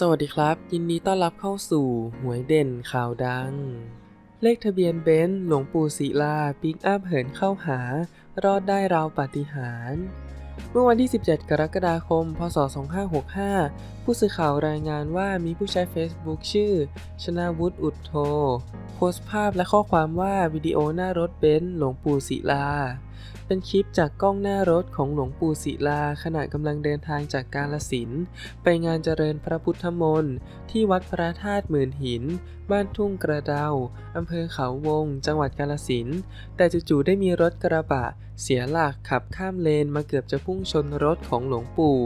สวัสดีครับ ยินดีต้อนรับเข้าสู่หวยเด่นข่าวดัง เลขทะเบียนเบนซ์หลวงปู่ศิลาปิกอัพเหินเข้าหา รอดได้ราวปาฏิหาริย์เมื่อวันที่ 17 กรกฎาคม พศ 2565 ผู้สื่อข่าวรายงานว่ามีผู้ใช้ Facebook ชื่อ ชนาวุฒิอุดโท โพสต์ภาพและข้อความว่าวิดีโอหน้ารถเบนซ์หลวงปู่ศิลาเป็นคลิปจากกล้องหน้ารถของหลวงปู่ศิลาขณะกำลังเดินทางจากกาลสินไปงานเจริญพระพุทธมนต์ที่วัดพระธาตุหมื่นหิน บ้านทุ่งกระเดาอำเภอเขาวง จังหวัดกาลสินแต่จู่ๆได้มีรถกระบะ เสียหลักขับข้ามเลนมาเกือบจะพุ่งชนรถของหลวงปู่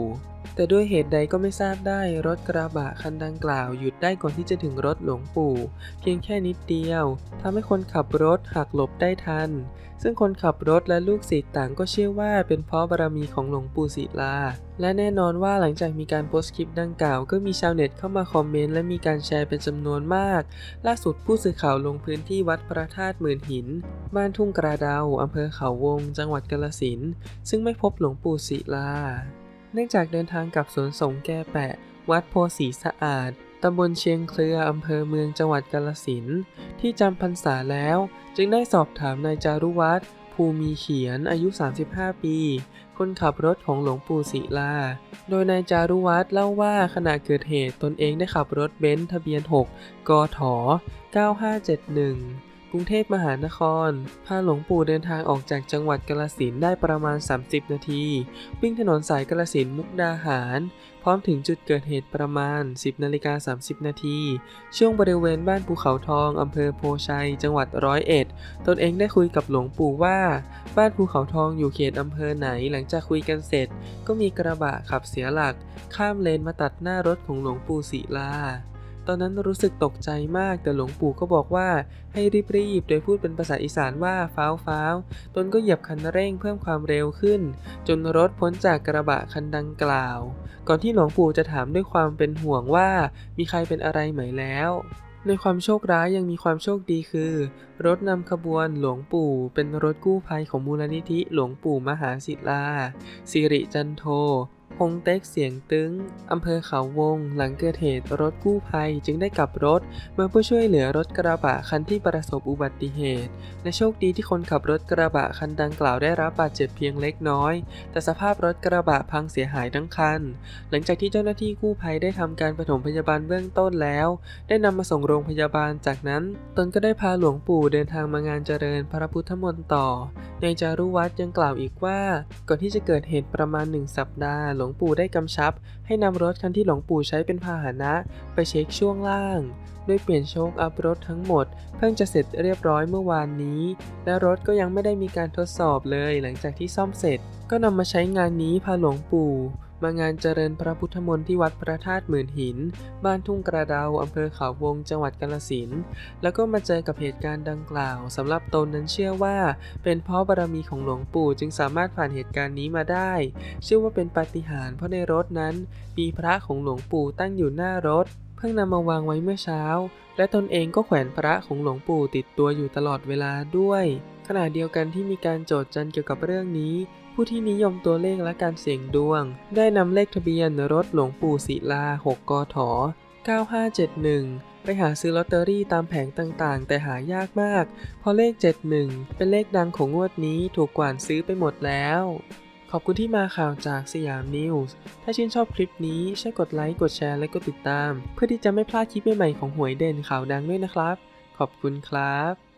แต่ด้วยเหตุใดก็ไม่ทราบได้รถกระบะคันดังกล่าวหยุดได้ก่อนที่จะถึงรถหลวงปู่ เพียงแค่นิดเดียวทำให้คนขับรถหักหลบได้ทัน ซึ่งคนขับรถและลูกศิษย์ต่างก็เชื่อว่าเป็นเพราะบารมีของหลวงปู่ศิลา และแน่นอนว่าหลังจากมีการโพสต์คลิปดังกล่าว ก็มีชาวเน็ตเข้ามาคอมเมนต์และมีการแชร์เป็นจำนวนมาก ล่าสุดผู้สื่อข่าวลงพื้นที่วัดพระธาตุหมื่นหิน บ้านทุ่งกระเดาอำเภอเขาวง จังหวัดกาฬสินธุ์ซึ่งไม่พบหลวงปู่ศิลา เนื่องจากเดินทางกลับสวนสงแก่แปะ วัดโพสีสะอาด ตำบลเชียงเครืออำเภอเมืองจังหวัดกาฬสินที่จำพรรษาแล้ว จึงได้สอบถามนายจารุวัฒน์ภูมีเขียนอายุ 35 ปี คนขับรถของหลวงปู่ศิลา โดยนายจารุวัฒน์เล่าว่าขณะเกิดเหตุตนเองได้ขับรถเบนซ์ทะเบียน 6 กถ 9571 กรุงเทพมหานคร พาหลวงปู่เดินทางออกจากจังหวัดกาฬสินได้ประมาณ 30 นาที วิ่งถนนสายกาฬสินมุกดาหาร พร้อมถึงจุดเกิดเหตุประมาณ 10นาฬิกา30 นาที ช่วงบริเวณบ้านภูเขาทองอำเภอโพชัย จังหวัดร้อยเอ็ด ตนเองได้คุยกับหลวงปู่ว่า บ้านภูเขาทองอยู่เขตอำเภอไหนหลังจากคุยกันเสร็จ ก็มีกระบะขับเสียหลัก ข้ามเลนมาตัดหน้ารถของหลวงปู่ศิลา ตอนนั้นรู้สึกตกใจมากแต่หลวงปู่ก็บอกว่าให้รีบๆ โดยพูดเป็นภาษาอีสานว่าฟ้าวฟ้าวตนก็เหยียบคันเร่งเพิ่มความเร็วขึ้น จนรถพ้นจากกระบะคันดังกล่าว ก่อนที่หลวงปู่จะถามด้วยความเป็นห่วงว่ามีใครเป็นอะไรไหมแล้วในความโชคร้ายยังมีความโชคดีคือ รถนำขบวนหลวงปู่ เป็นรถกู้ภัยของมูลนิธิหลวงปู่มหาศิลาสิริจันโท พงเต็กเสียงตึงอำเภอเขาวง หลังเกิดเหตุรถกู้ภัยจึงได้กลับรถมาเพื่อช่วยเหลือรถกระบะคันที่ประสบอุบัติเหตุ และโชคดีที่คนขับรถกระบะคันดังกล่าวได้รับบาดเจ็บเพียงเล็กน้อย แต่สภาพรถกระบะพังเสียหายทั้งคัน หลังจากที่เจ้าหน้าที่กู้ภัยได้ทำการปฐมพยาบาลเบื้องต้นแล้ว ได้นำมาส่งโรงพยาบาลจากนั้น ตนก็ได้พาหลวงปู่เดินทางมางานเจริญพระพุทธมนต์ต่อ ในจารุวัตรยังกล่าวอีกว่า ก่อนที่จะเกิดเหตุประมาณหนึ่งสัปดาห์หลวงปู่ได้กำชับ ให้นำรถคันที่หลวงปู่ใช้เป็นพาหนะ ไปเช็คช่วงล่าง โดยเปลี่ยนโชคอัพรถทั้งหมด เพิ่งจะเสร็จเรียบร้อยเมื่อวานนี้ และรถก็ยังไม่ได้มีการทดสอบเลย หลังจากที่ซ่อมเสร็จ ก็นำมาใช้งานนี้พาหลวงปู่ มางานเจริญพระพุทธมนต์ที่วัดพระธาตุหมื่นหิน บ้านทุ่งกระเดาอำเภอเขาวงจังหวัดกาฬสินธุ์แล้วก็มาเจอกับเหตุการณ์ดังกล่าวสำหรับตนนั้นเชื่อว่า เป็นเพราะบารมีของหลวงปู่จึงสามารถผ่านเหตุการณ์นี้มาได้ เชื่อว่าเป็นปาฏิหาริย์เพราะในรถนั้น มีพระของหลวงปู่ตั้งอยู่หน้ารถ เพิ่งนำมาวางไว้เมื่อเช้า และตนเองก็แขวนพระของหลวงปู่ติดตัวอยู่ตลอดเวลาด้วย ขณะเดียวกันที่มีการโจทย์จันเกี่ยวกับเรื่องนี้ ผู้ที่นิยมตัวเลขและการเสี่ยงดวง ได้นำเลขทะเบียนรถหลวงปู่ศิลา 6 กถ 9571ไปหาซื้อลอตเตอรี่ตามแผงต่างๆ แต่หายากมาก เพราะเลข 71 เป็นเลขดังของงวดนี้ถูกกวานซื้อไปหมดแล้ว ขอบคุณที่มาข่าวจากสยามนิวส์ ถ้าชื่นชอบคลิปนี้ช่วยกดไลค์ กดแชร์ และกดติดตาม เพื่อที่จะไม่พลาดคลิปใหม่ๆของหวยเด่นข่าวดังด้วยนะครับ ขอบคุณครับ